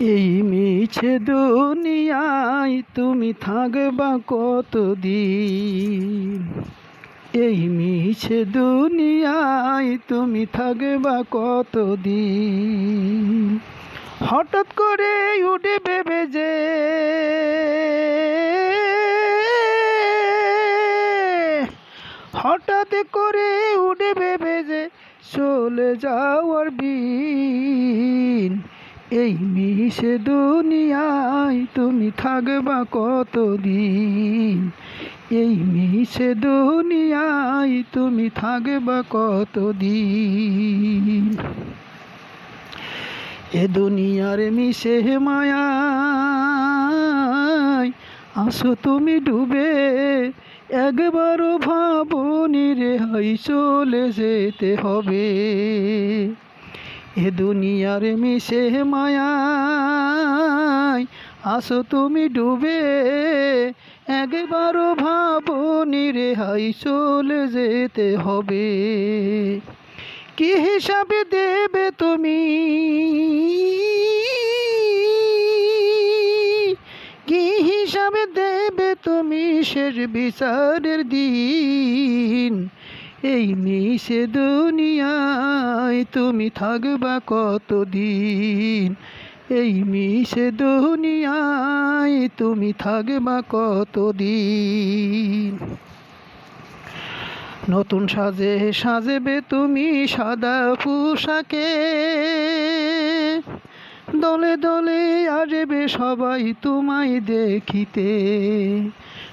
এই মিছে দুনিয়ায় তুমি থাকবা কতদিন? এই মিছে দুনিয়ায় তুমি থাকবা কতদিন? হঠাৎ করে উঠে ভেবে যে হঠাৎ করে উঠে ভেবে যে চলে যাওয়ার এই মিশে দুনিয়ায় তুমি থাকবা কতদিন? এই মিশে দুনিয়ায় তুমি থাকবা কতদিন? এ দুনিয়ার মিশে মায়ায় আসো তুমি ডুবে, একবারও ভাবনি রে হাই চলে যেতে হবে। এ দুনিয়ার মিশে মায়ায় আসো তুমি ডুবে, একবারও ভাবনি রে হাই চলে যেতে হবে। কি হিসাবে দেবে তুমি? কি হিসাবে দেবে তুমি শেষ বিচারের দিন? এই মিশে দুনিয়ায় তুমি থাকবা কতদিন? এই মিশে দুনিয়ায় তুমি থাকবা কতদিন? নতুন সাজে সাজেবে তুমি সাদা পোশাকে। দলে দলে আসবে সবাই তোমায় দেখিতে।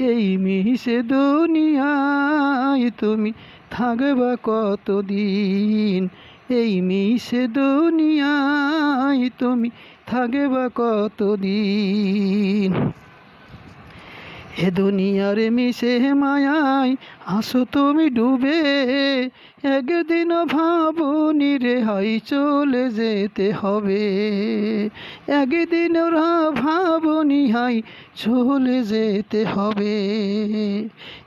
এই মিশে দুনিয়ায় তুমি থাকবা কতদিন? এই মিশে দুনিয়ায় তুমি থাকবা কতদিন? এ দুনিয়ার মিশে মায়ায় আসো তুমি ডুবে একদিন ভাবনি রে হাই চলে যেতে হবে। একদিন ওরা ভাবনি চলে যেতে হবে।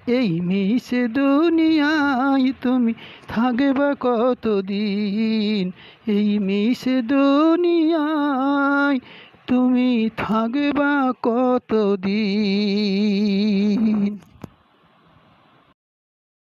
এই মিশে দুনিয়ায় তুমি থাকবা কতদিন? এই মিশে দুনিয়ায় তুমি থাকবা কতদিন?